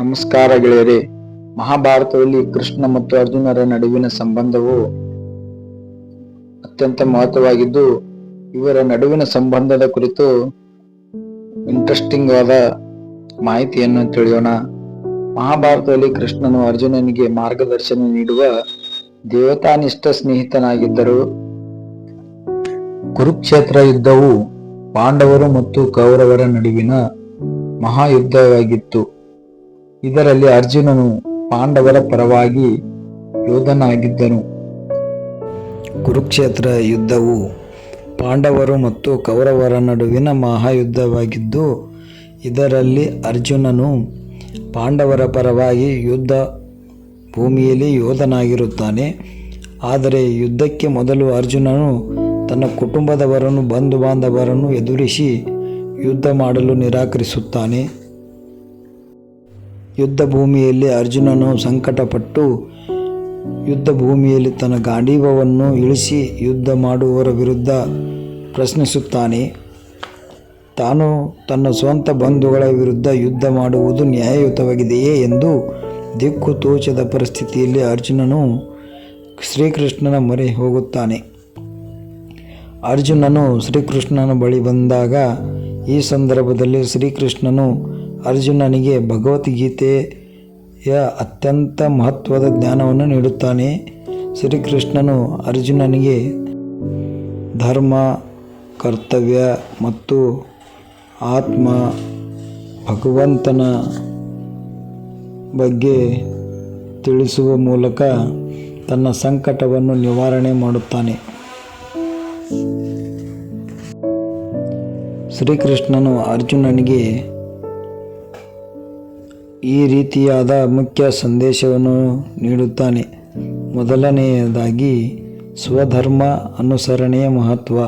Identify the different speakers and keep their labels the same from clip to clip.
Speaker 1: ನಮಸ್ಕಾರ ಗೆಳೆಯರೇ. ಮಹಾಭಾರತದಲ್ಲಿ ಕೃಷ್ಣ ಮತ್ತು ಅರ್ಜುನರ ನಡುವಿನ ಸಂಬಂಧವು ಅತ್ಯಂತ ಮಹತ್ವವಾಗಿದ್ದು, ಇವರ ನಡುವಿನ ಸಂಬಂಧದ ಕುರಿತು ಇಂಟ್ರೆಸ್ಟಿಂಗ್ ಆದ ಮಾಹಿತಿಯನ್ನು ತಿಳಿಯೋಣ. ಮಹಾಭಾರತದಲ್ಲಿ ಕೃಷ್ಣನು ಅರ್ಜುನನಿಗೆ ಮಾರ್ಗದರ್ಶನ ನೀಡುವ ದೇವತಾನಿಷ್ಠ ಸ್ನೇಹಿತನಾಗಿದ್ದರು. ಕುರುಕ್ಷೇತ್ರ ಯುದ್ಧವು ಪಾಂಡವರು ಮತ್ತು ಕೌರವರ ನಡುವಿನ ಮಹಾಯುದ್ಧವಾಗಿತ್ತು. ಇದರಲ್ಲಿ ಅರ್ಜುನನು ಪಾಂಡವರ ಪರವಾಗಿ ಯೋಧನಾಗಿದ್ದನು. ಕುರುಕ್ಷೇತ್ರ ಯುದ್ಧವು ಪಾಂಡವರು ಮತ್ತು ಕೌರವರ ನಡುವಿನ ಮಹಾಯುದ್ಧವಾಗಿದ್ದು, ಇದರಲ್ಲಿ ಅರ್ಜುನನು ಪಾಂಡವರ ಪರವಾಗಿ ಯುದ್ಧ ಭೂಮಿಯಲ್ಲಿ ಯೋಧನಾಗಿರುತ್ತಾನೆ. ಆದರೆ ಯುದ್ಧಕ್ಕೆ ಮೊದಲು ಅರ್ಜುನನು ತನ್ನ ಕುಟುಂಬದವರನ್ನು ಬಂಧು ಬಾಂಧವರನ್ನು ಎದುರಿಸಿ ಯುದ್ಧ ಮಾಡಲು ನಿರಾಕರಿಸುತ್ತಾನೆ. ಯುದ್ಧ ಭೂಮಿಯಲ್ಲಿ ಅರ್ಜುನನು ಸಂಕಟಪಟ್ಟು ಯುದ್ಧ ಭೂಮಿಯಲ್ಲಿ ತನ್ನ ಗಾಂಡೀವವನ್ನು ಇಳಿಸಿ ಯುದ್ಧ ಮಾಡುವವರ ವಿರುದ್ಧ ಪ್ರಶ್ನಿಸುತ್ತಾನೆ. ತಾನು ತನ್ನ ಸ್ವಂತ ಬಂಧುಗಳ ವಿರುದ್ಧ ಯುದ್ಧ ಮಾಡುವುದು ನ್ಯಾಯಯುತವಾಗಿದೆಯೇ ಎಂದು ದಿಕ್ಕು ತೋಚದ ಪರಿಸ್ಥಿತಿಯಲ್ಲಿ ಅರ್ಜುನನು ಶ್ರೀಕೃಷ್ಣನ ಮೊರೆ ಹೋಗುತ್ತಾನೆ. ಅರ್ಜುನನು ಶ್ರೀಕೃಷ್ಣನ ಬಳಿ ಬಂದಾಗ ಈ ಸಂದರ್ಭದಲ್ಲಿ ಶ್ರೀಕೃಷ್ಣನು ಅರ್ಜುನನಿಗೆ ಭಗವದ್ಗೀತೆಯ ಅತ್ಯಂತ ಮಹತ್ವದ ಜ್ಞಾನವನ್ನು ನೀಡುತ್ತಾನೆ. ಶ್ರೀಕೃಷ್ಣನು ಅರ್ಜುನನಿಗೆ ಧರ್ಮ, ಕರ್ತವ್ಯ ಮತ್ತು ಆತ್ಮ, ಭಗವಂತನ ಬಗ್ಗೆ ತಿಳಿಸುವ ಮೂಲಕ ತನ್ನ ಸಂಕಟವನ್ನು ನಿವಾರಣೆ ಮಾಡುತ್ತಾನೆ. ಶ್ರೀಕೃಷ್ಣನು ಅರ್ಜುನನಿಗೆ ಈ ರೀತಿಯಾದ ಮುಖ್ಯ ಸಂದೇಶವನ್ನು ನೀಡುತ್ತಾನೆ. ಮೊದಲನೆಯದಾಗಿ, ಸ್ವಧರ್ಮ ಅನುಸರಣೆಯ ಮಹತ್ವ.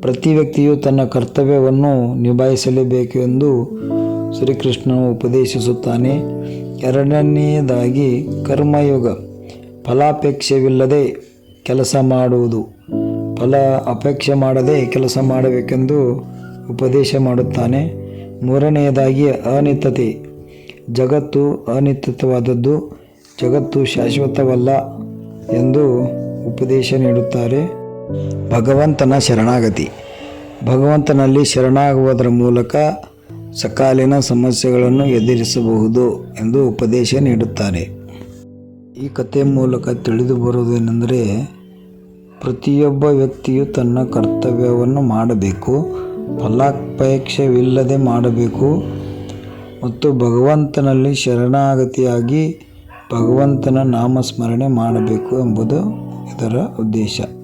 Speaker 1: ಪ್ರತಿ ವ್ಯಕ್ತಿಯು ತನ್ನ ಕರ್ತವ್ಯವನ್ನು ನಿಭಾಯಿಸಲೇಬೇಕು ಎಂದು ಶ್ರೀಕೃಷ್ಣನು ಉಪದೇಶಿಸುತ್ತಾನೆ. ಎರಡನೆಯದಾಗಿ, ಕರ್ಮಯೋಗ. ಫಲಾಪೇಕ್ಷವಿಲ್ಲದೆ ಕೆಲಸ ಮಾಡುವುದು. ಫಲ ಅಪೇಕ್ಷೆ ಮಾಡದೆ ಕೆಲಸ ಮಾಡಬೇಕೆಂದು ಉಪದೇಶ ಮಾಡುತ್ತಾನೆ. ಮೂರನೆಯದಾಗಿ, ಅನಿತ್ಯತೆ. ಜಗತ್ತು ಅನಿತ್ಯವಾದದ್ದು, ಜಗತ್ತು ಶಾಶ್ವತವಲ್ಲ ಎಂದು ಉಪದೇಶ ನೀಡುತ್ತಾರೆ ಭಗವಂತನ ಶರಣಾಗತಿ. ಭಗವಂತನಲ್ಲಿ ಶರಣಾಗುವುದರ ಮೂಲಕ ಸಕಾಲಿನ ಸಮಸ್ಯೆಗಳನ್ನು ಎದುರಿಸಬಹುದು ಎಂದು ಉಪದೇಶ ನೀಡುತ್ತಾರೆ. ಈ ಕಥೆ ಮೂಲಕ ತಿಳಿದು ಬರುವುದೇನೆಂದರೆ ಪ್ರತಿಯೊಬ್ಬ ವ್ಯಕ್ತಿಯು ತನ್ನ ಕರ್ತವ್ಯವನ್ನು ಮಾಡಬೇಕು, ಫಲಾಪೇಕ್ಷವಿಲ್ಲದೆ ಮಾಡಬೇಕು ಮತ್ತು ಭಗವಂತನಲ್ಲಿ ಶರಣಾಗತಿಯಾಗಿ ಭಗವಂತನ ನಾಮಸ್ಮರಣೆ ಮಾಡಬೇಕು ಎಂಬುದು ಇದರ ಉದ್ದೇಶ.